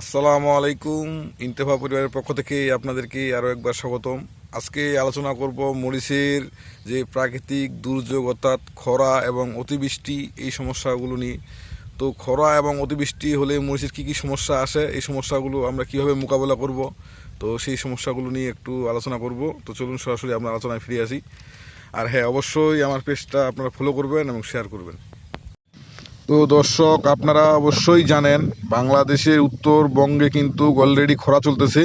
আসসালামু আলাইকুম, ইন্তেফা পরিবারের পক্ষ থেকে আপনাদেরকে আরও একবার স্বাগতম। আজকে আলোচনা করব মরিচের যে প্রাকৃতিক দুর্যোগ, অর্থাৎ খরা এবং অতিবৃষ্টি, এই সমস্যাগুলো নিয়ে। তো খরা এবং অতিবৃষ্টি হলে মরিচের কী কী সমস্যা আসে, এই সমস্যাগুলো আমরা কীভাবে মোকাবেলা করব, তো সেই সমস্যাগুলো নিয়ে একটু আলোচনা করব। তো চলুন সরাসরি আমরা আলোচনায় ফিরে আসি। আর হ্যাঁ অবশ্যই আমার পেজটা আপনারা ফলো করবেন এবং শেয়ার করবেন। তো দর্শক, আপনারা অবশ্যই জানেন, বাংলাদেশের উত্তরবঙ্গে কিন্তু অলরেডি খরা চলতেছে।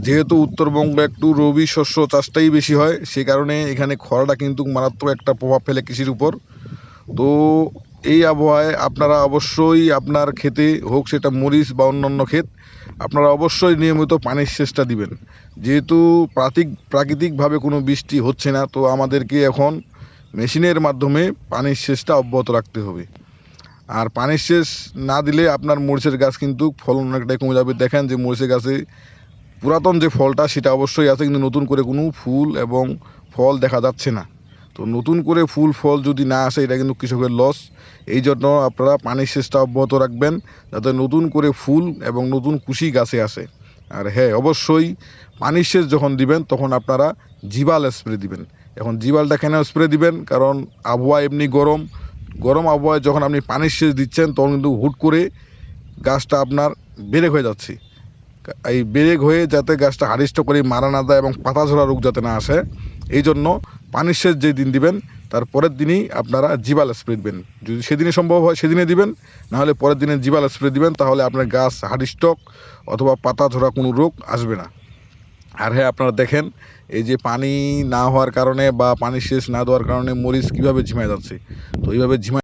যেহেতু উত্তরবঙ্গে একটু রবি শস্য চাষটাই বেশি হয়, সে কারণে এখানে খরাটা কিন্তু মারাত্মক একটা প্রভাব ফেলে কৃষির উপর। তো এই আবহাওয়ায় আপনারা অবশ্যই আপনার খেতে, হোক সেটা মরিচ বা অন্যান্য ক্ষেত, আপনারা অবশ্যই নিয়মিত পানির সেচটা দিবেন। যেহেতু প্রাকৃতিক প্রাকৃতিকভাবে কোনো বৃষ্টি হচ্ছে না, তো আমাদেরকে এখন মেশিনের মাধ্যমে পানির সেচটা অব্যাহত রাখতে হবে। আর পানির সেচ না দিলে আপনার মরিচের গাছ কিন্তু ফলন অনেকটাই কমে যাবে। দেখেন যে মরিচের গাছে পুরাতন যে ফলটা, সেটা অবশ্যই আছে, কিন্তু নতুন করে কোনো ফুল এবং ফল দেখা যাচ্ছে না। তো নতুন করে ফুল, ফল যদি না আসে, এটা কিন্তু কৃষকের লস এই জন্য আপনারা পানির সেচটা অব্যাহত রাখবেন, যাতে নতুন করে ফুল এবং নতুন কুশি গাছে আসে। আর হ্যাঁ অবশ্যই পানির সেচ যখন দিবেন, তখন আপনারা জিবাল স্প্রে দিবেন। এখন জিবালটা কেন স্প্রে দিবেন? কারণ আবহাওয়া এমনি গরম গরম আবহাওয়ায় যখন আপনি পানির সেচ দিচ্ছেন, তখন কিন্তু হুট করে গাছটা আপনার বেরেক হয়ে যাচ্ছে। এই বেরেক হয়ে যাতে গাছটা হারিষ্ট করে মারা না দেয় এবং পাতা ঝরা রোগ যাতে না আসে, এই জন্য পানির সেচ যেই দিন দিবেন, তার পরের দিনই আপনারা জিবাল স্প্রে দিবেন। যদি সেদিনে সম্ভব হয় সেদিনে দিবেন, নাহলে পরের দিনে জিবাল স্প্রে দিবেন, তাহলে আপনার গাছ হারিস্টক অথবা পাতা ঝরা কোনো রোগ আসবে না। আর হ্যাঁ আপনারা দেখেন, এই যে পানি না হওয়ার কারণে বা পানি শেষ না দেওয়ার কারণে মরিচ কীভাবে ঝিমায় যাচ্ছে? তো এইভাবে ঝিমায়